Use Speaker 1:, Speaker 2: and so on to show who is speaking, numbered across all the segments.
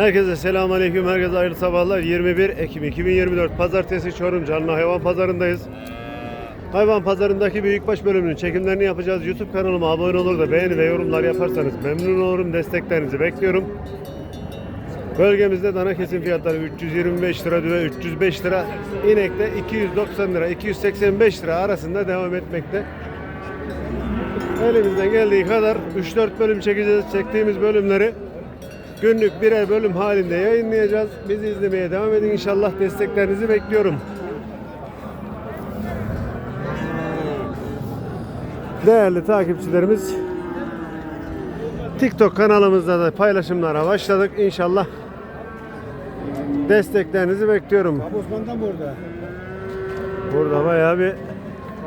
Speaker 1: Herkese selamun aleyküm, herkese hayırlı sabahlar. 21 Ekim 2024 Pazartesi Çorum Canlı Hayvan Pazarındayız. Hayvan pazarındaki büyükbaş bölümünün çekimlerini yapacağız. YouTube kanalıma abone olur da beğeni ve yorumlar yaparsanız memnun olurum. Desteklerinizi bekliyorum. Bölgemizde dana kesim fiyatları 325 lira düve 305 lira. İnekte 290 lira 285 lira arasında devam etmekte. Elimizden geldiği kadar 3-4 bölüm çekeceğiz. Çektiğimiz bölümleri günlük birer bölüm halinde yayınlayacağız. Bizi izlemeye devam edin inşallah. Desteklerinizi bekliyorum. Değerli takipçilerimiz TikTok kanalımızda da paylaşımlara başladık. İnşallah desteklerinizi bekliyorum.
Speaker 2: Kabosman'dan mı orada?
Speaker 1: Burada bayağı bir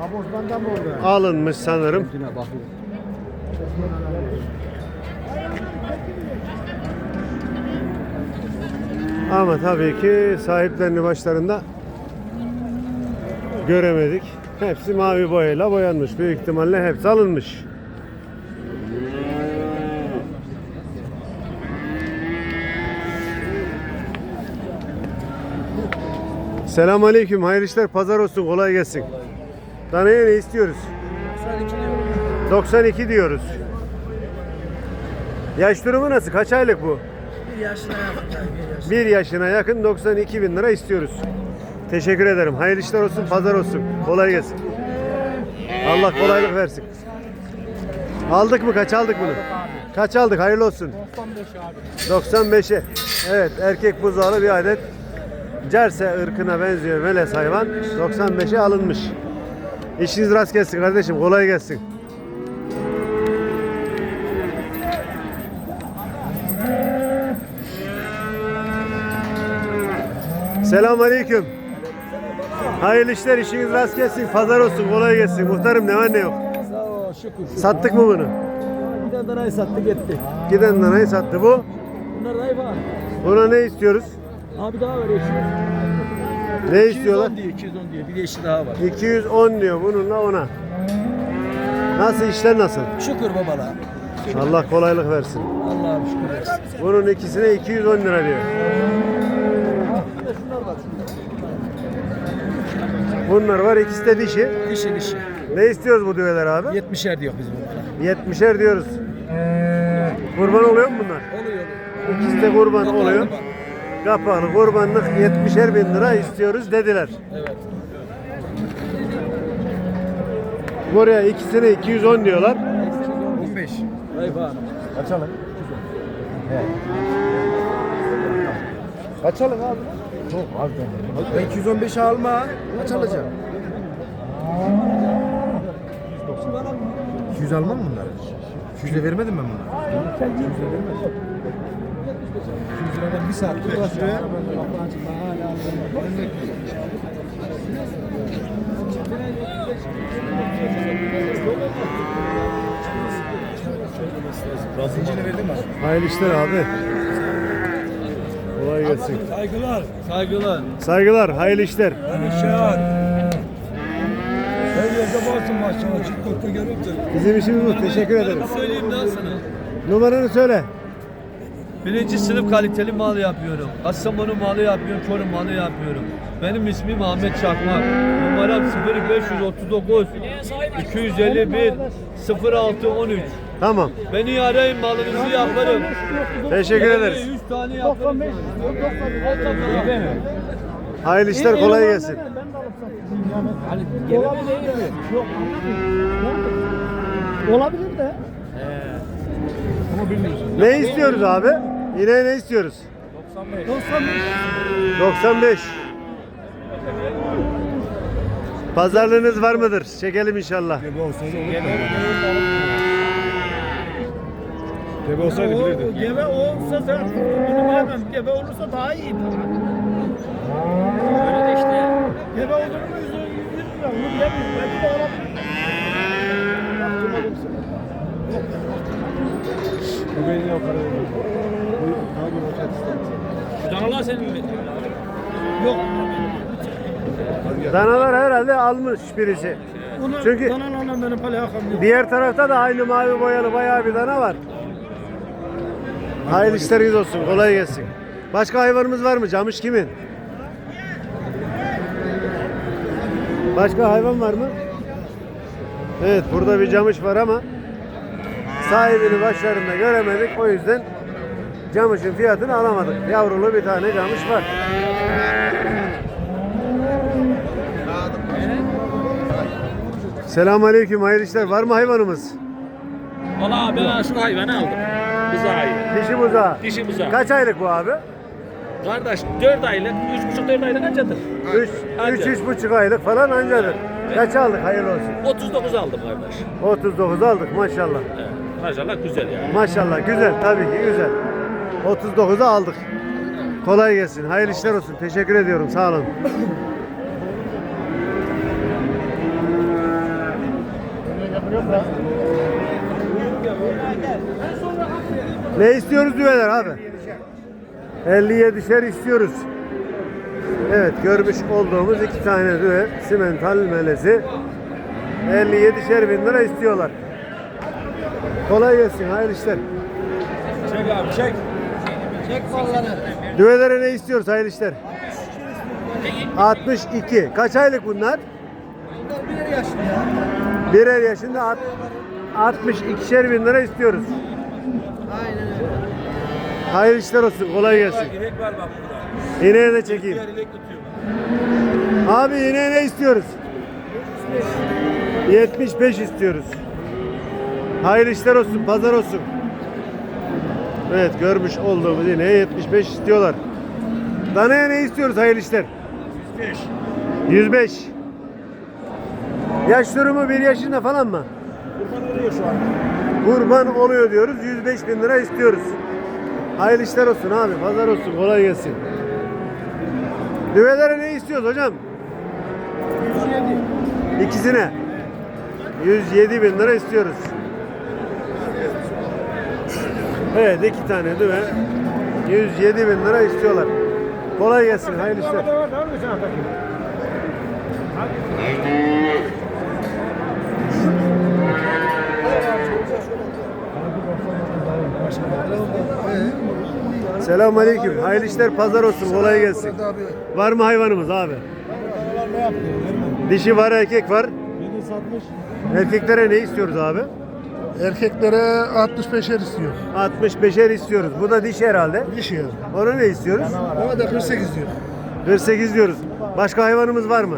Speaker 2: Kabosman'dan mı orada?
Speaker 1: alınmış sanırım.
Speaker 2: Yine bakıyorum.
Speaker 1: Ama tabii ki sahiplerini başlarında göremedik. Hepsi mavi boyayla boyanmış. Büyük ihtimalle hepsi alınmış. Selamun Aleyküm. Hayırlı işler. Pazar olsun. Kolay gelsin. Danaya ne istiyoruz? 92 diyoruz. Yaş durumu nasıl? Kaç aylık bu?
Speaker 2: Bir yaşına yakın.
Speaker 1: 1 yaşına yakın 92 bin lira istiyoruz. Teşekkür ederim. Hayırlı işler olsun, pazar olsun. Kolay gelsin. Allah kolaylık versin. Aldık mı? Kaç aldık bunu? Kaç aldık? Hayırlı olsun.
Speaker 2: 95 abi.
Speaker 1: 95'e. Evet, erkek buzağlı bir adet. Cerse ırkına benziyor melez hayvan. 95'e alınmış. İşiniz rast gelsin kardeşim. Kolay gelsin. Selamun Aleyküm. Hayırlı işler, işiniz rast gelsin. Pazar olsun, kolay gelsin. Muhtarım ne var ne yok.
Speaker 2: Sağ ol şükür. şükür.
Speaker 1: Sattık mı bunu?
Speaker 2: Tane danayı sattı gitti.
Speaker 1: Giden danayı sattı bu.
Speaker 2: Bunlar rayı var.
Speaker 1: Buna ne istiyoruz?
Speaker 2: Abi daha var eşi.
Speaker 1: Ne istiyorlar?
Speaker 2: 210 diyor 210 diyor. Bir de eşi daha var.
Speaker 1: 210 diyor bununla ona. Nasıl işler nasıl?
Speaker 2: Şükür babala.
Speaker 1: Allah kolaylık versin.
Speaker 2: Allah'ım şükür.
Speaker 1: Bunun ikisine 210 lira diyor.
Speaker 2: Bir de şunlar var.
Speaker 1: Bunlar var ikisi de dişi.
Speaker 2: Dişi dişi.
Speaker 1: Ne istiyoruz bu düveler abi?
Speaker 2: 70'er diyor biz bunlara.
Speaker 1: 70'er diyoruz. Kurban oluyor mu bunlar?
Speaker 2: Oluyor oluyor.
Speaker 1: İkisi de kurban
Speaker 2: Kapalı
Speaker 1: oluyor.
Speaker 2: kapalı.
Speaker 1: Kapalı kurbanlık 70'er bin lira istiyoruz dediler.
Speaker 2: Evet.
Speaker 1: Buraya ikisine 210 diyorlar.
Speaker 2: 15. Rayı var.
Speaker 3: Kaçalım. Kaçalım abi. Çok az
Speaker 2: Ben 215 alma. Kaç alacağım?
Speaker 3: 200 almam bunları? 200'e vermedim ben bunları. 200'e vermedim. 200 liradan bir saat uğraşıyor. Zincini verdin mi?
Speaker 1: Hayırlı işler abi. Kolay gelsin.
Speaker 2: Saygılar. Saygılar.
Speaker 1: Saygılar, hayırlı işler.
Speaker 2: Perişan. Her yerde varsın maşallah. Çıkkokta görüp de.
Speaker 1: Bizim işimiz bu. Teşekkür ederim.
Speaker 4: Söyleyeyim daha sana.
Speaker 1: Numaranı söyle.
Speaker 4: Birinci sınıf kaliteli mal yapıyorum. Kastamonu malı yapıyorum, Çorum malı yapıyorum. Benim ismim Ahmet Çakmak. Numaram 0539 251 0613.
Speaker 1: Tamam.
Speaker 4: Beni arayın malınızı yaparım.
Speaker 1: Teşekkür ederiz.
Speaker 4: 100 tane yaparım.
Speaker 1: Hayırlı işler kolay gelsin.
Speaker 2: Olabilir de.
Speaker 1: Ne istiyoruz abi? Yine ne istiyoruz? 95. Pazarlığınız var mıdır? Çekelim inşallah.
Speaker 3: Gebe olsaydı olur mu? Gebe
Speaker 2: olsa zaten benim hemen gebe olursa daha iyi. Öyle de işte. Gebe olur mu 100 lira onu bilemiyorum. Belki de.
Speaker 3: Bu beni yok.
Speaker 4: Danalar senin mi?
Speaker 2: Yok.
Speaker 1: Danalar herhalde almış birisi. Çünkü-
Speaker 2: danalarla benim alakam yok.
Speaker 1: Diğer tarafta da aynı mavi boyalı bayağı bir dana var. Hayırlı işleriniz olsun. Kolay gelsin. Başka hayvanımız var mı? Camış kimin? Başka hayvan var mı? Evet burada bir camış var ama sahibini başlarında göremedik. O yüzden camışın fiyatını alamadık. Yavrulu bir tane camış var. Selamünaleyküm hayırlı işler. Var mı hayvanımız?
Speaker 4: Valla ben şu hayvanı aldım. Buzağı.
Speaker 1: Dişi buzağı.
Speaker 4: Dişi buzağı.
Speaker 1: Kaç aylık bu abi?
Speaker 4: Kardeş 4 aylık, 3,5-4 aylık ancadır.
Speaker 1: 3
Speaker 4: Anca.
Speaker 1: 3 üç buçuk aylık falan ancadır. Kaç aldık hayırlı olsun?
Speaker 4: 39 aldım kardeş.
Speaker 1: 39 aldık maşallah.
Speaker 4: Evet. Maşallah güzel yani.
Speaker 1: Maşallah güzel tabii ki güzel. 39'a aldık. Kolay gelsin. Hayırlı işler olsun. Teşekkür ediyorum. Sağ olun. Ne istiyoruz düveler abi? 57'şer istiyoruz. Evet görmüş olduğumuz iki tane düve simental melezi 57'şer bin lira istiyorlar. Kolay gelsin, hayırlı işler.
Speaker 4: Çek abi çek.
Speaker 1: Düvelere ne istiyoruz hayırlı işler? 62. Kaç aylık bunlar? Birer yaşında at, 62'şer bin lira istiyoruz. Hayırlı işler olsun, kolay gelsin.
Speaker 4: İnek var bak burada.
Speaker 1: İneğe de çekeyim.
Speaker 4: Diğer inek tutuyor.
Speaker 1: Abi ineğe ne istiyoruz? 75 istiyoruz. Hayırlı işler olsun, pazar olsun. Evet görmüş olduğumuz ineğe 75 istiyorlar. Danaya ne istiyoruz hayırlı işler? 105. 105. Yaş durumu bir yaşında falan mı?
Speaker 5: Kurban oluyor şu an.
Speaker 1: Kurban oluyor diyoruz. 105 bin lira istiyoruz. Hayırlı işler olsun abi. Pazar olsun. Kolay gelsin. Düvelere ne istiyoruz hocam? 107. İkisine. 107 bin lira istiyoruz. Evet iki tane düve. 107 bin lira istiyorlar. Kolay gelsin. Hayırlı işler. Selamun Aleyküm. Hayırlı işler, pazar olsun. Kolay gelsin. Var mı hayvanımız abi? Dişi var, erkek var.
Speaker 5: Beni satmış.
Speaker 1: Erkeklere ne istiyoruz abi?
Speaker 5: Erkeklere 65'er istiyor.
Speaker 1: 65'er istiyoruz. Bu da dişi herhalde.
Speaker 5: Dişi.
Speaker 1: Ona ne istiyoruz?
Speaker 5: Ona da 48 diyor.
Speaker 1: 48 diyoruz. Başka hayvanımız var mı?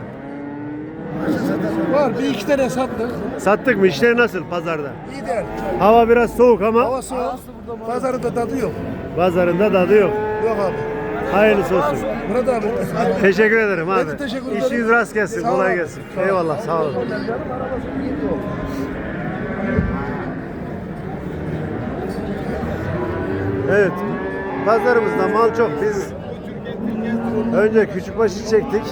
Speaker 5: Var bir iki tane sattık.
Speaker 1: Sattık mı? İşler nasıl pazarda?
Speaker 5: İyi der.
Speaker 1: Hava biraz soğuk ama
Speaker 5: Hava soğuk. Pazarında tadı yok.
Speaker 1: pazarında tadı yok.
Speaker 5: Yok abi.
Speaker 1: Hayırlısı olsun.
Speaker 5: Murat abi.
Speaker 1: Teşekkür ederim abi.
Speaker 5: De teşekkür ederim.
Speaker 1: İşiniz rast gelsin.
Speaker 5: Sağ ol
Speaker 1: kolay gelsin. Eyvallah. Sağ olun. Evet. Pazarımızda mal çok. Biz önce küçükbaşı çektik.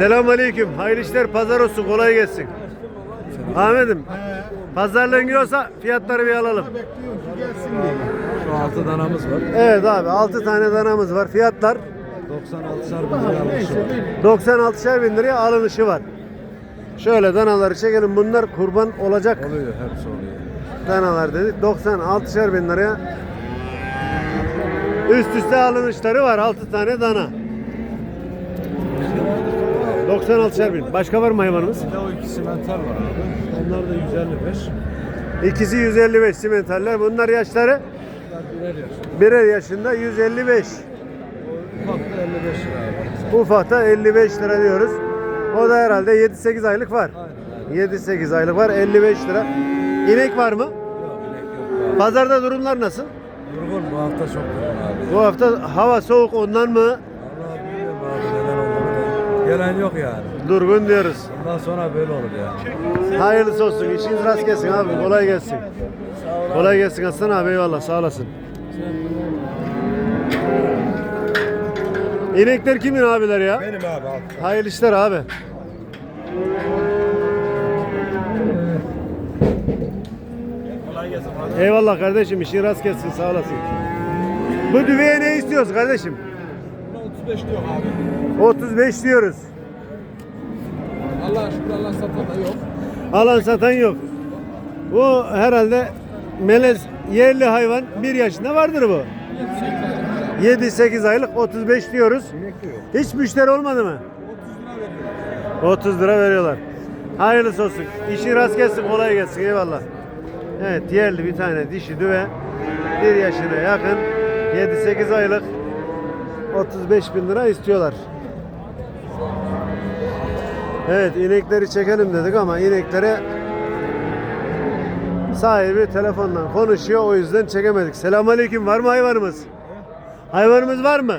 Speaker 1: Selamun Aleyküm. Hayırlı işler. Pazar olsun. Kolay gelsin. Ahmet'im. Pazarlığın yiyorsa fiyatları bir alalım.
Speaker 5: Şu altı danamız var.
Speaker 1: Evet abi 6 tane danamız var. Fiyatlar
Speaker 5: 96'şar bin lira almışım.
Speaker 1: 96'şer bin liraya alınışı var. Şöyle danaları çekelim. Bunlar kurban olacak
Speaker 5: Oluyor hepsi oluyor.
Speaker 1: danalar dedik. 96'şer bin liraya üst üste alınışları var. 6 tane dana. 96'şer bin. Başka var mı hayvanımız?
Speaker 5: Bir de o ikisi mental var abi. Onlar da 155.
Speaker 1: İkisi 155 simentaller. Bunlar yaşları
Speaker 5: birer yaş.
Speaker 1: birer yaşında 155.
Speaker 5: Ufakta 55 lira abi.
Speaker 1: Ufakta 55 lira diyoruz. O da herhalde 7-8 aylık var.
Speaker 5: Aynen
Speaker 1: 7-8 aylık var 55 lira. İnek var mı?
Speaker 5: Yok inek yok abi.
Speaker 1: Pazarda durumlar nasıl?
Speaker 5: Durgun bu hafta çok durgun abi.
Speaker 1: Bu hafta hava soğuk ondan mı
Speaker 5: Allah bilmiyorum abi neden olduğunu da. Gelen yok yani.
Speaker 1: durgun diyoruz.
Speaker 5: Bundan sonra böyle olur ya.
Speaker 1: Hayırlısı olsun. İşiniz rast gelsin abi. Kolay gelsin. Kolay gelsin Aslan abi. Eyvallah. Sağ olasın. İnekler kimin abiler ya?
Speaker 5: Benim abi abi.
Speaker 1: Hayırlı işler abi. Eyvallah kardeşim. işin rast gelsin. Sağ olasın. Bu düveye ne istiyoruz kardeşim?
Speaker 5: 35 diyor abi.
Speaker 1: 35 diyoruz.
Speaker 5: Allah şükür Allah satan da yok.
Speaker 1: Alan satan yok. Bu herhalde melez yerli hayvan bir yaşında vardır bu. 7-8 aylık 35 diyoruz. Hiç müşteri olmadı mı? 30 lira veriyorlar. Hayırlısı olsun. İşin rast gelsin, kolay gelsin. Eyvallah. Evet, yerli bir tane dişi düve. 1 yaşına yakın. 7-8 aylık. 35 bin lira istiyorlar. Evet, inekleri çekelim dedik ama ineklere sahibi telefonla konuşuyor. O yüzden çekemedik. Selamünaleyküm. Var mı hayvanımız? Hayvanımız var mı?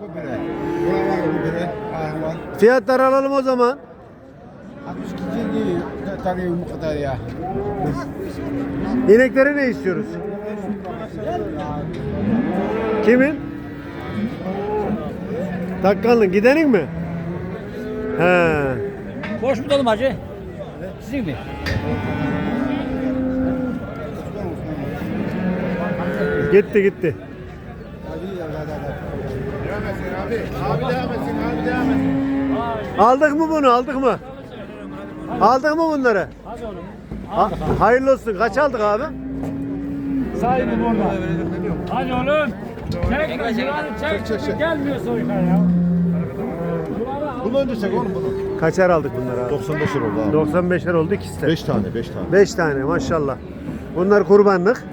Speaker 6: Bu bire. Buna var bu bire. Hayvan.
Speaker 1: Fiyatlar alalım o zaman.
Speaker 6: 62 değil. Tanıyorum bu kadar ya.
Speaker 1: İnekleri ne istiyoruz? Kimin? Takkanlı gidenin mi? He.
Speaker 7: Boş mu tutalım hacı? Sizin mi?
Speaker 1: Gitti gitti. Aldık mı bunu? Aldık mı? Aldık mı bunları? Ha- hayırlı olsun. Kaç aldık abi?
Speaker 4: Sahibi burada. Hadi oğlum. Çek, çek, çek, çek. Gelmiyorsa yukarı ya.
Speaker 6: Bunu önce çek oğlum bunu.
Speaker 1: Kaçar aldık bunları abi?
Speaker 6: 95 lira oldu abi.
Speaker 1: 95'er oldu ikisi de.
Speaker 6: 5 tane 5 tane.
Speaker 1: 5 tane maşallah. Bunlar kurbanlık.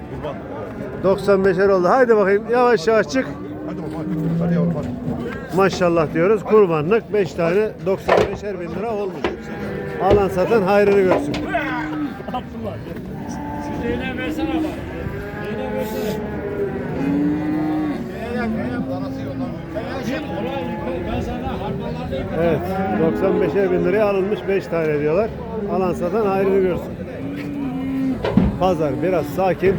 Speaker 6: Kurban.
Speaker 1: 95'er oldu. Haydi bakayım yavaş yavaş çık.
Speaker 6: Hadi oğlum hadi. Yavrum hadi.
Speaker 1: Maşallah diyoruz. Kurbanlık 5 tane 95'er bin lira olmuş. Alan satan hayrını görsün.
Speaker 4: Şeyine versene bak. Şeyine versene. Ben sana harmanlarda yıkatırım.
Speaker 1: Evet 95'er bin liraya alınmış 5 tane diyorlar. Alan satan hayrını görsün. Pazar biraz sakin.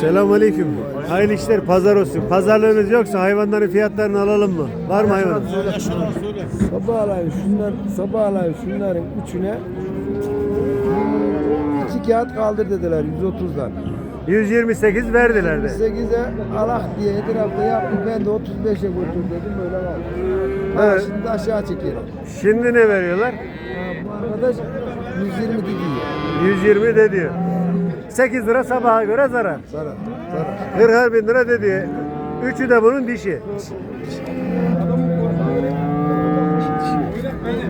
Speaker 1: Selamun Aleyküm. Hayırlı işler, pazar olsun. Pazarlığınız yoksa hayvanların fiyatlarını alalım mı? Var mı hayvan?
Speaker 2: Sabahlayın şunlar, sabahlayın şunların üçüne iki kağıt kaldır dediler 130'dan.
Speaker 1: 128 verdiler de.
Speaker 2: 8'e alak diye etrafta yaptım ben de 35'e götür dedim böyle. Ha,
Speaker 1: Evet.
Speaker 2: Şimdi aşağı çekelim.
Speaker 1: Şimdi ne veriyorlar?
Speaker 2: Ha, bu arkadaş 120 diyor.
Speaker 1: 120 de diyor. 8 lira sabaha göre zarar.
Speaker 2: Zarar, zarar.
Speaker 1: 40 bin lira de diyor. Üçü de bunun dişi.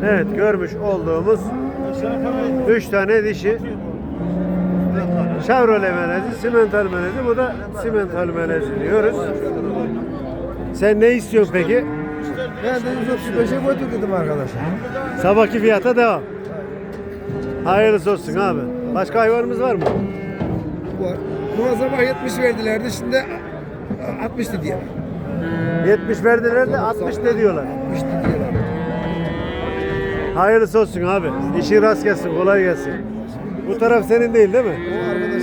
Speaker 1: Evet görmüş olduğumuz 3 tane dişi. Chevrolet melezi, simental melezi. Bu da simental melezi diyoruz. Sen ne istiyorsun peki?
Speaker 2: Ben de 135'e götür dedim arkadaşa.
Speaker 1: Sabahki fiyata devam. Hayırlısı olsun abi. Başka hayvanımız var mı?
Speaker 2: Var. Buna sabah 70 verdilerdi şimdi 60 diye.
Speaker 1: 70 verdiler de 60 de diyorlar.
Speaker 2: 60 diyorlar.
Speaker 1: Hayırlısı olsun abi. İşin rast gelsin, kolay gelsin. Bu taraf senin değil değil mi?
Speaker 2: O arkadaş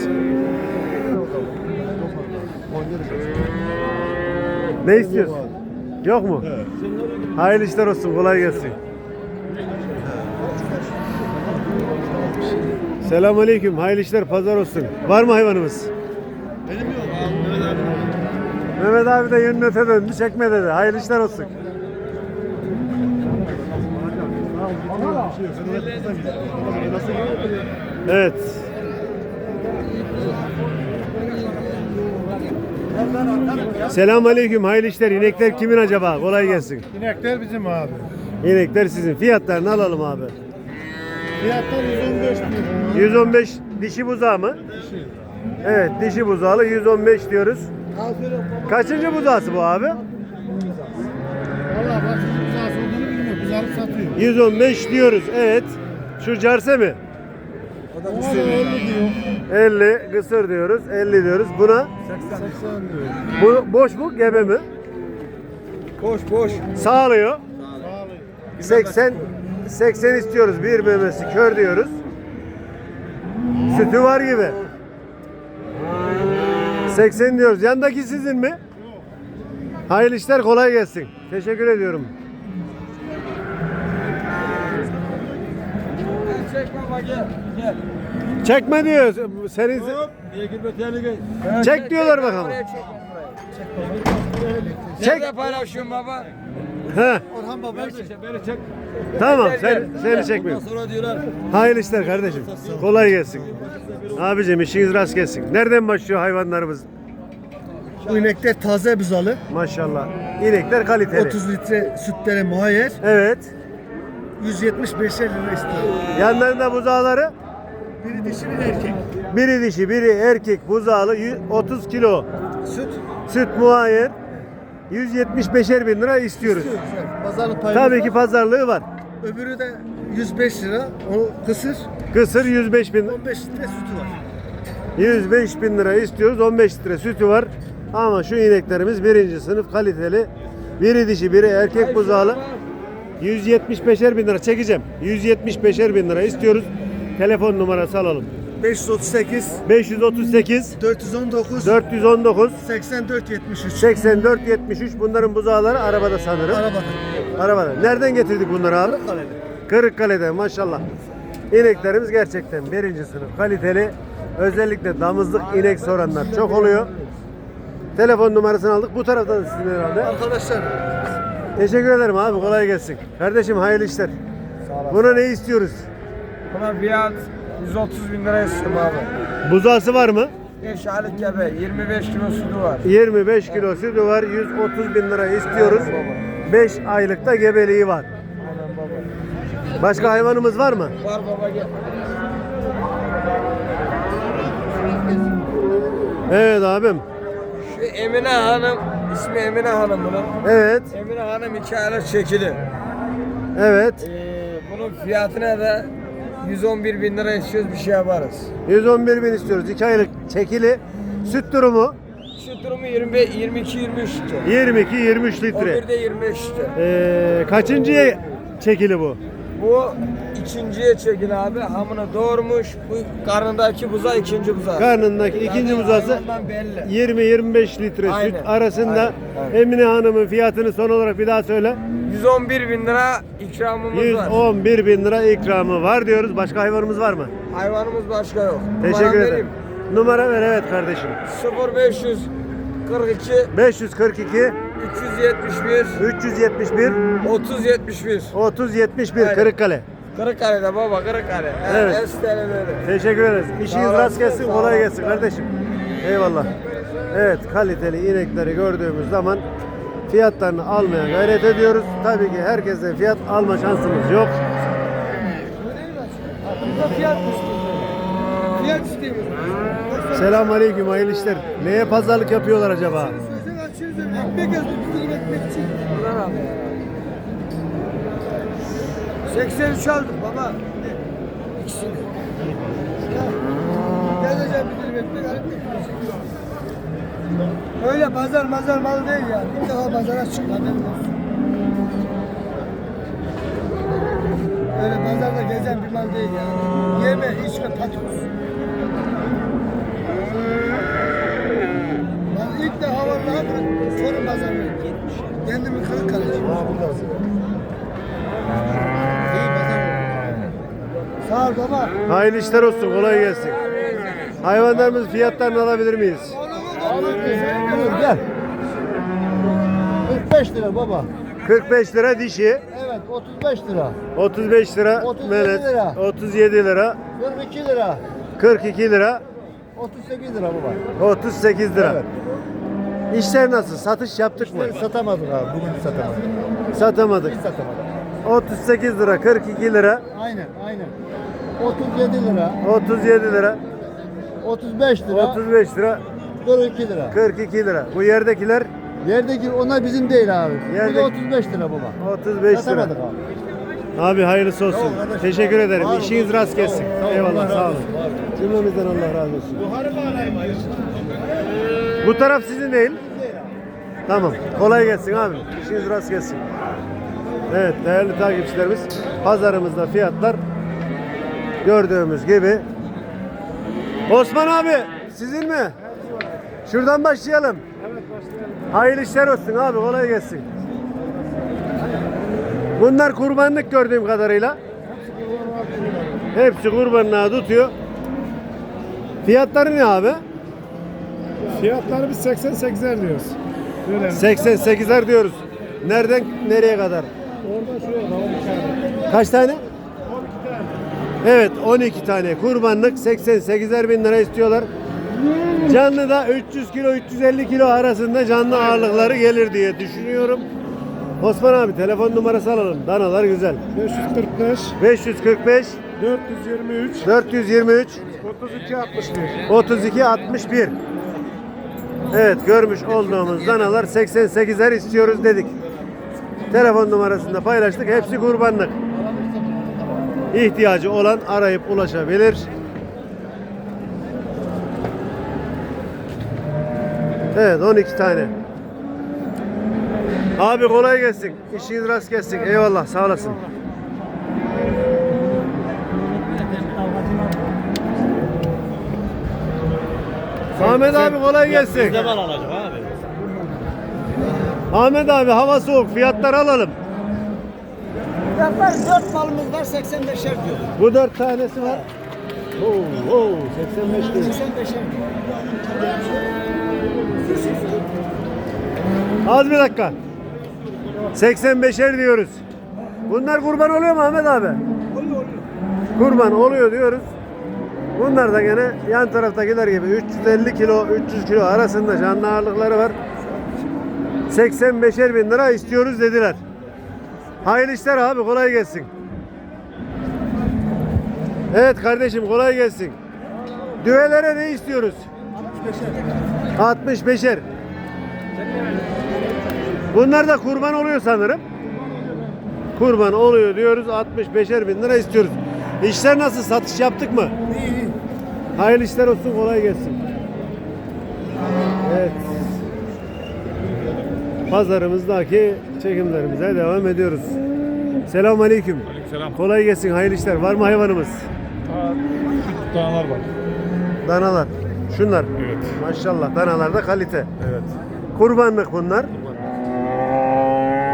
Speaker 1: Ne istiyorsun? Yok mu? Hayırlı işler olsun, kolay gelsin. Selamun Aleyküm, hayırlı işler, pazar olsun. Var mı hayvanımız? Benim yok Mehmet abi de yönün öte döndü, çekme dedi. Hayırlı işler olsun. Evet. Selamun Aleyküm, hayırlı işler. İnekler kimin acaba? Kolay gelsin.
Speaker 6: İnekler bizim abi.
Speaker 1: İnekler sizin. Fiyatlarını alalım abi.
Speaker 6: Fiyatlar 115 bin.
Speaker 1: 115 dişi buzağı mı? Evet, dişi buzağlı 115 diyoruz. Kaçıncı buzağısı bu abi?
Speaker 6: Valla buzağısı olduğunu bilmiyor. Buzağını satıyor.
Speaker 1: 115 diyoruz. Evet. Şu carse mi?
Speaker 2: O da
Speaker 6: 50 diyor.
Speaker 1: 50 kısır diyoruz. 50 diyoruz. Buna
Speaker 2: 80 diyor.
Speaker 1: bu boş mu gebe mi?
Speaker 2: Boş boş.
Speaker 1: Sağlıyor. 80 80 istiyoruz. Bir memesi kör diyoruz. Sütü var gibi. 80 diyoruz. Yandaki sizin mi? Hayırlı işler kolay gelsin. Teşekkür ediyorum.
Speaker 2: Çek baba gel. Gel.
Speaker 1: Çekme diyor. Senin? Çek diyorlar bakalım.
Speaker 2: Çek.
Speaker 1: Çek.
Speaker 2: Nerede paylaşıyorsun baba?
Speaker 1: He.
Speaker 3: Orhan Baba
Speaker 1: Tamam sen seni çekmiyorum.
Speaker 8: Sonra diyorlar
Speaker 1: Hayırlı işler kardeşim. Kolay gelsin. Abicim işiniz rast gelsin. Nereden başlıyor hayvanlarımız?
Speaker 3: Bu inekler taze buzalı.
Speaker 1: Maşallah. İnekler kaliteli.
Speaker 3: 30 litre sütlere muayyer.
Speaker 1: Evet.
Speaker 3: 175 lira istiyor.
Speaker 1: Yanlarında buzağları.
Speaker 3: Biri dişi bir erkek.
Speaker 1: Biri dişi, biri erkek buzağlı. yüz- 30 kilo.
Speaker 3: Süt.
Speaker 1: Süt muayyer. 175'er bin lira istiyoruz.
Speaker 3: Pazarlık payı.
Speaker 1: Tabii ki pazarlığı var.
Speaker 3: Öbürü de 105 lira. O kısır.
Speaker 1: Kısır 105 bin,
Speaker 3: 15 litre sütü var.
Speaker 1: 105 bin lira istiyoruz. 15 litre sütü var. Ama şu ineklerimiz birinci sınıf kaliteli. Biri dişi, biri erkek buzağlı. 175'er bin lira çekeceğim. 175'er bin lira istiyoruz. Telefon numarası alalım.
Speaker 3: 538
Speaker 1: 538
Speaker 3: 419
Speaker 1: 419
Speaker 3: 84 73.
Speaker 1: 84 73 bunların buzağları arabada sanırım.
Speaker 3: Arabada.
Speaker 1: Arabada. Nereden getirdik bunları abi? Kırıkkale'den maşallah. İneklerimiz gerçekten birinci sınıf kaliteli. Özellikle damızlık inek soranlar çok oluyor. Telefon numarasını aldık. Bu tarafta da sizin herhalde.
Speaker 3: Arkadaşlar
Speaker 1: Teşekkür ederim abi. Kolay gelsin. Kardeşim hayırlı işler. Buna ne istiyoruz?
Speaker 2: Buna fiyat 130 bin lira istiyorum abi.
Speaker 1: Buzağısı var mı?
Speaker 2: 5 aylık gebe 25 kilo sütü var.
Speaker 1: 25 kilo sütü var. 130 bin lira istiyoruz. 5 aylıkta gebeliği var.
Speaker 2: Aynen baba.
Speaker 1: Başka hayvanımız var mı?
Speaker 2: Var baba gel.
Speaker 1: Evet abim.
Speaker 2: Şu Emine Hanım, ismi Emine Hanım bunun.
Speaker 1: Evet.
Speaker 2: Emine Hanım 2 aylık çekili.
Speaker 1: Evet.
Speaker 2: Ee, bunun fiyatına da 111 bin lira istiyoruz bir şey yaparız.
Speaker 1: 111 bin istiyoruz. 2 aylık çekili. Süt durumu
Speaker 2: Şu durumu 25, 22 23 litre.
Speaker 1: 22-23
Speaker 2: O
Speaker 1: litre.
Speaker 2: bir de 25 litre.
Speaker 1: Ee, kaçıncıya çekili bu?
Speaker 2: Bu ikinciye çekili abi. Hamını doğurmuş. Bu karnındaki buza ikinci buza.
Speaker 1: Karnındaki ikinci buzası
Speaker 2: hayvandan belli.
Speaker 1: 20-25 litre
Speaker 2: Aynen,
Speaker 1: süt arasında
Speaker 2: aynen, aynen.
Speaker 1: Emine Hanım'ın fiyatını son olarak bir daha söyle.
Speaker 2: 111 bin lira ikramımız var.
Speaker 1: 111 bin lira ikramı var diyoruz. Başka hayvanımız var mı?
Speaker 2: Hayvanımız başka yok.
Speaker 1: Teşekkür
Speaker 2: Numaram
Speaker 1: ederim.
Speaker 2: vereyim.
Speaker 1: Numara ver evet kardeşim.
Speaker 2: 0542
Speaker 1: 542
Speaker 2: 371
Speaker 1: 371
Speaker 2: 30 71
Speaker 1: 30 71
Speaker 2: Aynen.
Speaker 1: Kırıkkale.
Speaker 2: Kırıkkale'de baba Kırıkkale.
Speaker 1: Evet.
Speaker 2: Evet. STL'de.
Speaker 1: Teşekkür ederiz. İşiniz rast gelsin, kolay gelsin kardeşim. Eyvallah. Evet, kaliteli inekleri gördüğümüz zaman fiyatlarını almaya gayret ediyoruz. Tabii ki herkesten fiyat alma şansımız yok.
Speaker 3: fiyat istiyoruz.
Speaker 1: Selamun aleyküm, hayırlı işler. Neye pazarlık yapıyorlar acaba?
Speaker 3: Ekmek yazdı. Bizim ekmek için. 83 aldım baba. İkisini. Öyle pazar mazar malı değil ya. Bir defa pazara çık haberin olsun. Öyle pazarda gezen bir mal değil ya. Yeme, içme, patos. İlk defa vallahi bırak, Çorum pazarına Kendimi kırık kalacağım. İyi pazar oldu. Sağ ol baba.
Speaker 1: Hayırlı işler olsun, kolay gelsin. Hayvanlarımız fiyatlarını alabilir miyiz?
Speaker 3: Gel. 45 lira baba.
Speaker 1: 45 lira dişi,
Speaker 3: Evet 35 lira.
Speaker 1: 35 lira
Speaker 3: 37
Speaker 1: melet,
Speaker 3: lira.
Speaker 1: 37 lira,
Speaker 3: 42 lira.
Speaker 1: 42 lira,
Speaker 3: 38 lira baba.
Speaker 1: 38 lira.
Speaker 3: Evet.
Speaker 1: İşler nasıl? Satış yaptık mı?
Speaker 3: Satamadık abi. Bugün satamadık.
Speaker 1: Satamadık.
Speaker 3: Hiç satamadık.
Speaker 1: 38 lira, 42 lira,
Speaker 3: Aynen aynen. 37 lira.
Speaker 1: 37 lira,
Speaker 3: 35 lira.
Speaker 1: 35 lira,
Speaker 3: 42 lira.
Speaker 1: 42 lira. Bu yerdekiler
Speaker 3: Yerdeki onlar bizim değil abi.
Speaker 1: Yerdeki-
Speaker 3: de 35 lira baba.
Speaker 1: 35 lira.
Speaker 3: Satamadık abi.
Speaker 1: Abi hayırlısı olsun. Teşekkür ederim.
Speaker 3: Var
Speaker 1: İşiniz rast gelsin.
Speaker 3: Sağ.
Speaker 1: Eyvallah
Speaker 3: Allah
Speaker 1: sağ
Speaker 3: razı
Speaker 1: olun.
Speaker 3: olsun.
Speaker 1: Cümlemizden Allah razı olsun. Bu taraf sizin değil. Tamam. Kolay gelsin abi. İşiniz rast gelsin. Evet değerli takipçilerimiz pazarımızda fiyatlar gördüğümüz gibi. Osman abi sizin mi? Şuradan başlayalım. Hayırlı işler olsun abi kolay gelsin. Bunlar kurbanlık gördüğüm kadarıyla. Hepsi kurbanlığa tutuyor. Fiyatları ne abi?
Speaker 5: Fiyatları biz 88'er diyoruz. Böyle
Speaker 1: 88'er diyoruz. Nereden nereye kadar? Kaç tane? Evet 12 tane kurbanlık 88'er bin lira istiyorlar. Canlı da 300 kilo 350 kilo arasında canlı ağırlıkları gelir diye düşünüyorum. Osman abi telefon numarası alalım. Danalar güzel.
Speaker 5: 545
Speaker 1: 545
Speaker 5: 423
Speaker 1: 423
Speaker 5: 32 61.
Speaker 1: 32 61. Evet görmüş olduğumuz danalar 88'er istiyoruz dedik. Telefon numarasını da paylaştık. Hepsi kurbanlık. İhtiyacı olan arayıp ulaşabilir. Evet 12 tane. Abi kolay gelsin. İşiniz rast gelsin. Eyvallah sağ olasın. Ahmet abi kolay gelsin.
Speaker 4: Ne mal alacak abi?
Speaker 1: Ahmet abi hava soğuk fiyatları alalım.
Speaker 3: Fiyatlar 4 malımız var 85'er diyor.
Speaker 1: Bu dört tanesi var. Oo, oo, 85 değil.
Speaker 3: 85'er diyor.
Speaker 1: Az bir dakika. 85'er diyoruz. Bunlar kurban oluyor mu Ahmet abi?
Speaker 3: Oluyor oluyor.
Speaker 1: Kurban oluyor diyoruz. Bunlar da gene yan taraftakiler gibi 350 kilo 300 kilo arasında canlı ağırlıkları var. 85'er bin lira istiyoruz dediler. Hayırlı işler abi kolay gelsin. Evet kardeşim kolay gelsin. Düvelere ne istiyoruz? 65'er. Bunlar da kurban oluyor sanırım. Kurban oluyor diyoruz 65'er bin lira istiyoruz. İşler nasıl? Satış yaptık mı? Hayırlı işler olsun kolay gelsin. Evet. Pazarımızdaki çekimlerimize devam ediyoruz. Selamun aleyküm.
Speaker 5: Selam.
Speaker 1: Kolay gelsin hayırlı işler. Var mı hayvanımız?
Speaker 5: Danalar var.
Speaker 1: Danalar. Şunlar.
Speaker 5: Evet.
Speaker 1: Maşallah danalar da kalite.
Speaker 5: Evet.
Speaker 1: Kurbanlık bunlar.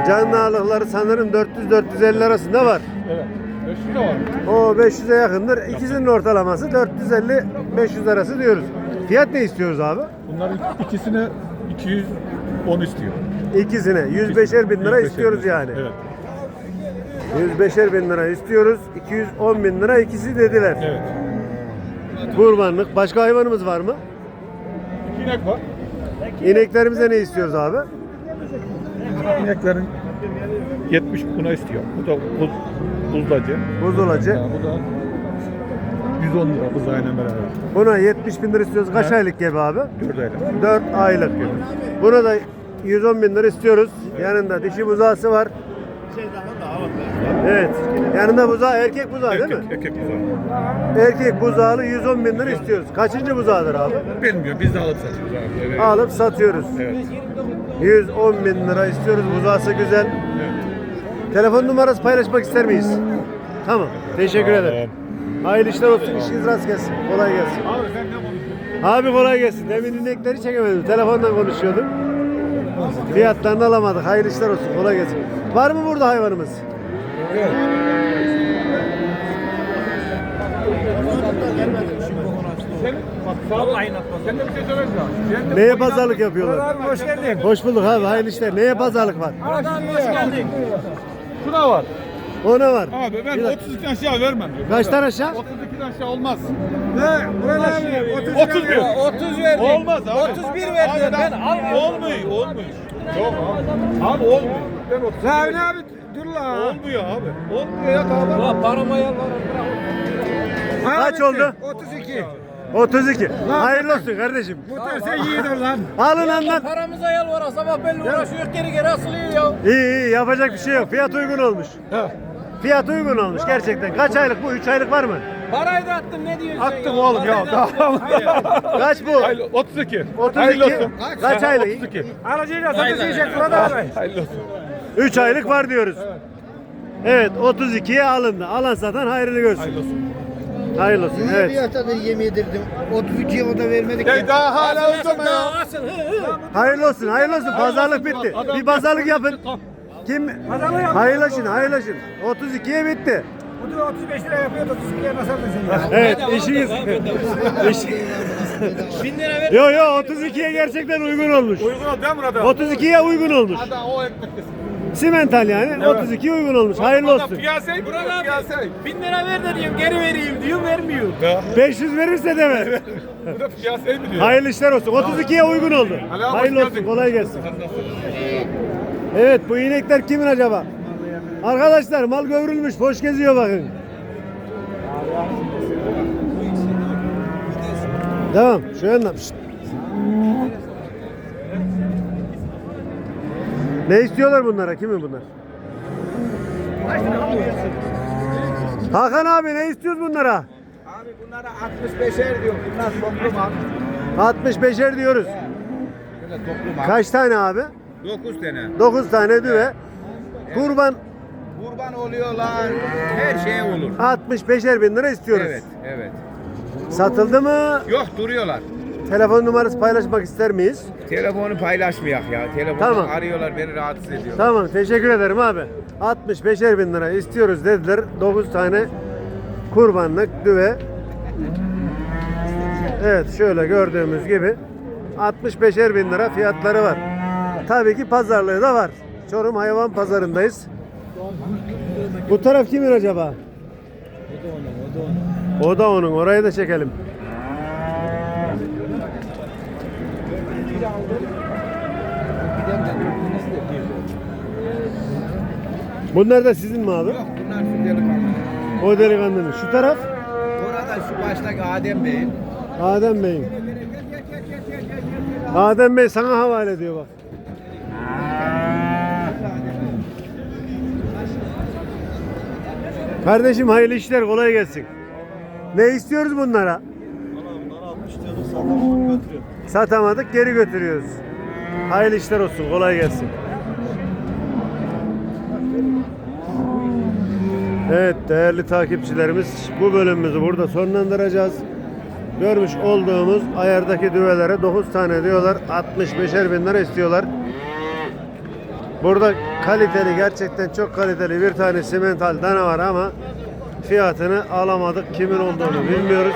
Speaker 1: Canlı ağırlıkları sanırım 400-450 arasında var.
Speaker 5: Evet. 500 de var.
Speaker 1: O 500'e yakındır. İkisinin ortalaması 450-500 arası diyoruz. Fiyat ne istiyoruz abi?
Speaker 5: Bunların ikisine 210 istiyor.
Speaker 1: İkisine 105'er bin lira
Speaker 5: 105'er
Speaker 1: istiyoruz
Speaker 5: bin.
Speaker 1: yani.
Speaker 5: Evet.
Speaker 1: 105'er bin lira istiyoruz. 210 bin lira ikisi dediler.
Speaker 5: Evet.
Speaker 1: Kurbanlık. Başka hayvanımız var mı?
Speaker 5: İki inek var.
Speaker 1: İneklerimize ne istiyoruz abi?
Speaker 5: İneklerin 70 buna istiyor. Bu da buz, buzlacı.
Speaker 1: Buzulacı.
Speaker 5: Ha, bu da 110 lira buzayla beraber.
Speaker 1: Buna 70 bin lira istiyoruz. Kaç
Speaker 5: Evet.
Speaker 1: aylık gebe abi?
Speaker 5: 4 aylık.
Speaker 1: 4 aylık. Buna da 110 bin lira istiyoruz. Yanında dişi buzağısı var. Evet. Yanında buzağı erkek buzağı değil mi?
Speaker 5: Erkek, erkek buzağı.
Speaker 1: Erkek buzağlı 110 bin lira istiyoruz. Kaçıncı buzağıdır abi?
Speaker 5: Bilmiyorum biz de alıp satıyoruz abi. Evet.
Speaker 1: Alıp satıyoruz.
Speaker 5: Evet.
Speaker 1: 110 bin lira istiyoruz. Buzağısı güzel.
Speaker 5: evet.
Speaker 1: Telefon numarası paylaşmak ister miyiz? Tamam. Teşekkür ederim. Hayırlı işler olsun. İşiniz rast gelsin. Kolay gelsin.
Speaker 5: Abi sen ne konuşuyorsun?
Speaker 1: Abi kolay gelsin. Demin inekleri çekemedim. Telefondan konuşuyordum. Fiyatlarını alamadık. Hayırlı işler olsun. Kolay gelsin. Var mı burada hayvanımız?
Speaker 5: Sen bak sağ ol. Sen de bir şey.
Speaker 1: Neye pazarlık yapıyorlar?
Speaker 2: Hoş geldin.
Speaker 1: Hoş bulduk abi. Hayırlı işler. Neye pazarlık var?
Speaker 2: Adam hoş geldin.
Speaker 5: Şuna var.
Speaker 1: O ne var?
Speaker 5: Abi ben
Speaker 1: Bir dakika.
Speaker 5: 32 aşağı vermem diyor.
Speaker 1: Kaçtan aşağı?
Speaker 5: 32'den aşağı olmaz.
Speaker 2: Ne? Burhan abi 30
Speaker 5: 30 bin.
Speaker 2: 30 verdik.
Speaker 5: Olmaz abi.
Speaker 2: 31 verdim.
Speaker 5: Abi
Speaker 2: Ben almıyorum.
Speaker 5: Olmuyor, olmuyor. Yok abi. Abi olmuyor. Ben 30.
Speaker 2: Savni abi dur la.
Speaker 5: Olmuyor abi. Olmuyor ya abi.
Speaker 4: Ulan parama yer var.
Speaker 1: Kaç oldu?
Speaker 2: 32.
Speaker 1: 32. Hayırlı olsun kardeşim.
Speaker 2: Bu terse yiğidir lan.
Speaker 1: Alın anlat.
Speaker 4: Paramıza yer var. Sabah belli uğraşıyor geri geri asılıyor ya.
Speaker 1: İyi iyi yapacak bir şey yok. Fiyat uygun olmuş. Fiyat uygun olmuş gerçekten. Kaç aylık bu? 3 aylık var mı?
Speaker 4: Parayı da attım ne diyorsun sen
Speaker 5: Attım
Speaker 4: ya?
Speaker 5: oğlum ya.
Speaker 4: Parayı da attım.
Speaker 5: Daha
Speaker 1: Kaç bu?
Speaker 5: Hayırlı 32.
Speaker 1: 32.
Speaker 5: Hayırlı olsun.
Speaker 1: Kaç aylık?
Speaker 5: 32.
Speaker 2: Aracıyla satış yiyecek Murat abi.
Speaker 5: Hayırlı olsun.
Speaker 1: 3 aylık var diyoruz. Evet 32'ye alındı. Alan satan hayırlı görsün.
Speaker 5: Hayırlı olsun.
Speaker 1: Hayırlı olsun.
Speaker 3: Bir
Speaker 1: Evet.
Speaker 3: hafta da yemin edirdim. 32'ye o da vermedik
Speaker 5: Ya daha hala uzama ya.
Speaker 1: Hayırlı olsun. Hayırlı olsun. Pazarlık bitti. Bir pazarlık yapın. Kim? Hayırlaşın, hayırlaşın. 32'ye bitti.
Speaker 2: Bu da 35 lira yapıyor 32'ye nasıl atacaksın ya?
Speaker 1: Evet, işiniz. İş...
Speaker 4: Bin lira ver.
Speaker 1: yo yo 32'ye gerçekten uygun olmuş.
Speaker 5: Uygun ol değil mi abi?
Speaker 1: 32'ye uygun olmuş.
Speaker 5: Hadi o ekmek.
Speaker 1: Simental yani 32 uygun olmuş. Hayırlı olsun.
Speaker 4: Piyasayı burada piyasayı. Bin lira ver de diyorum geri vereyim diyor vermiyor.
Speaker 1: 500 verirse de ver.
Speaker 4: Bu da piyasayı biliyor.
Speaker 1: Hayırlı işler olsun. 32'ye uygun oldu.
Speaker 4: Abi,
Speaker 1: Hayırlı
Speaker 4: hoş
Speaker 1: olsun.
Speaker 4: geldin.
Speaker 1: Kolay gelsin. Evet bu inekler kimin acaba? Arkadaşlar mal gömülmüş. Boş geziyor bakın. Devam. Şu yandan. Şşt. Ne istiyorlar bunlara? Kimin bunlar? Hakan abi ne istiyoruz bunlara?
Speaker 2: Abi bunlara 65'er diyor. Bunlar toplum abi.
Speaker 1: 65'er diyoruz.
Speaker 2: Toplum
Speaker 1: Kaç tane abi?
Speaker 2: 9 tane.
Speaker 1: 9 tane düve. Kurban
Speaker 2: Kurban oluyorlar. Her şeye olur.
Speaker 1: 65'er bin lira istiyoruz.
Speaker 2: Evet, evet.
Speaker 1: Satıldı mı?
Speaker 2: Yok duruyorlar.
Speaker 1: Telefon numarası paylaşmak ister miyiz?
Speaker 2: Telefonu paylaşmayak ya. Telefonu
Speaker 1: Tamam.
Speaker 2: arıyorlar beni rahatsız ediyor.
Speaker 1: Tamam teşekkür ederim abi. 65'er bin lira istiyoruz dediler. 9 tane kurbanlık düve. Evet şöyle gördüğümüz gibi 65'er bin lira fiyatları var. Tabii ki pazarlığı da var. Çorum hayvan pazarındayız. Bu taraf kimin acaba? O da onun. Orayı da çekelim. Bunlar da sizin mi abi?
Speaker 2: Yok bunlar şu delikanlı.
Speaker 1: O delikanlının. Şu taraf
Speaker 2: Orada şu baştaki Adem Bey'in.
Speaker 1: Adem Bey'in. Adem Bey sana havale ediyor bak. Kardeşim hayırlı işler kolay gelsin. Ne istiyoruz bunlara? Satamadık geri götürüyoruz. Hayırlı işler olsun kolay gelsin. Evet değerli takipçilerimiz bu bölümümüzü burada sonlandıracağız. Görmüş olduğumuz ayardaki düvelere 9 tane diyorlar 65'er bin lira istiyorlar. Burada kaliteli gerçekten çok kaliteli bir tane simental dana var ama fiyatını alamadık. Kimin olduğunu bilmiyoruz.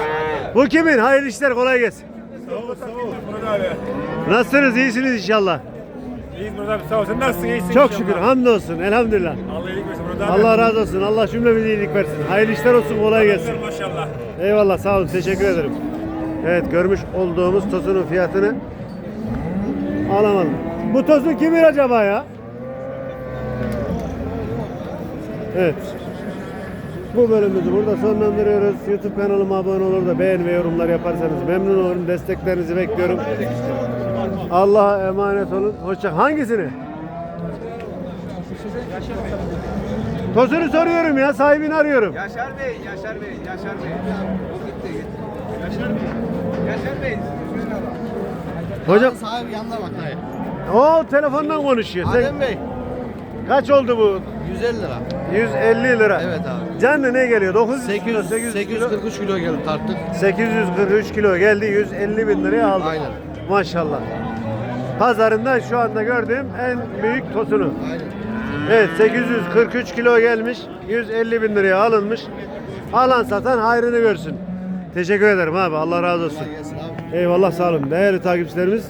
Speaker 1: Bu kimin? Hayırlı işler kolay gelsin.
Speaker 9: Sağ ol, sağ ol.
Speaker 1: Nasılsınız? İyisiniz inşallah.
Speaker 9: İyiyiz Murat abi, sağ ol. Sen nasılsın? İyisin
Speaker 1: Çok
Speaker 9: inşallah.
Speaker 1: şükür hamdolsun elhamdülillah.
Speaker 9: Allah iyilik versin Murat abi.
Speaker 1: Allah razı olsun. Allah cümlemize iyilik versin. Hayırlı işler olsun kolay gelsin.
Speaker 9: Maşallah.
Speaker 1: Eyvallah sağ olun teşekkür ederim. Evet görmüş olduğumuz tosunun fiyatını alamadım. Bu tosun kimin acaba ya? Evet. Bu bölümümüzü burada sonlandırıyoruz. YouTube kanalıma abone olur da beğen ve yorumlar yaparsanız memnun olurum. Desteklerinizi bekliyorum. Allah'a emanet olun. Hoşça Hangisini? Tosunu soruyorum ya. Sahibini arıyorum.
Speaker 2: Yaşar Bey, Yaşar Bey, Yaşar Bey. O gitti. Yaşar Bey. Yaşar Bey.
Speaker 1: Hocam
Speaker 5: Sahibi yanına bak dayı.
Speaker 1: o telefondan konuşuyor. Sen
Speaker 5: Adem Bey
Speaker 1: kaç oldu bu?
Speaker 5: 150 lira.
Speaker 1: 150 lira.
Speaker 5: Evet abi.
Speaker 1: Canlı ne geliyor? 900 kilo,
Speaker 5: 800,
Speaker 1: 800 kilo.
Speaker 5: 843 kilo gelip tarttık.
Speaker 1: 843 kilo geldi. 150 bin liraya aldık.
Speaker 5: Aynen.
Speaker 1: Maşallah. Pazarında şu anda gördüğüm en büyük tosunu. Evet 843 kilo gelmiş. 150 bin liraya alınmış. Alan satan hayrını görsün. Teşekkür ederim abi. Allah razı olsun. Eyvallah sağ olun. Değerli takipçilerimiz.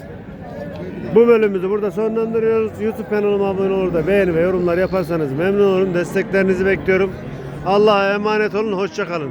Speaker 1: Bu bölümümüzü burada sonlandırıyoruz. YouTube kanalıma abone olur da beğeni ve yorumlar yaparsanız memnun olurum. Desteklerinizi bekliyorum. Allah'a emanet olun. Hoşça kalın.